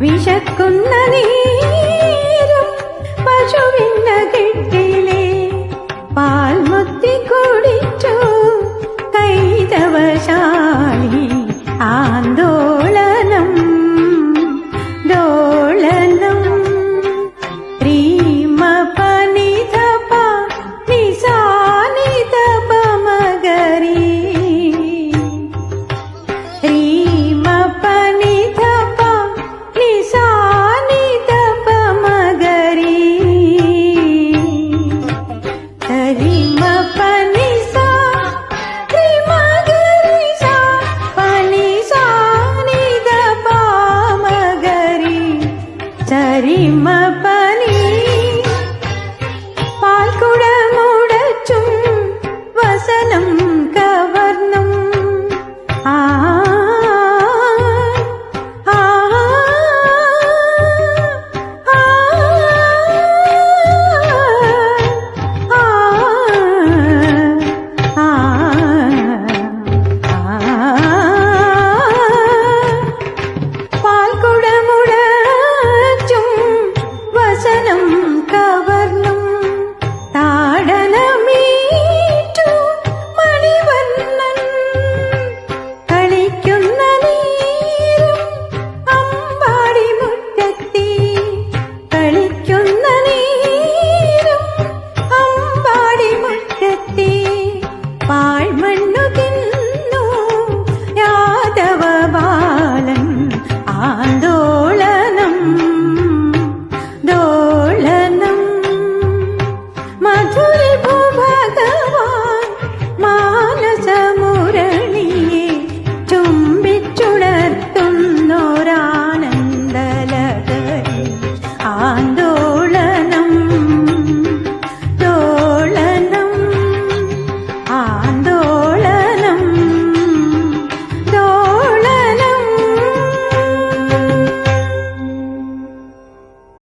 വിശക്കുന്ന നീരം പശുവിന്ന കെട്ടിലെ പാൽ മുത്തിക്കൂടി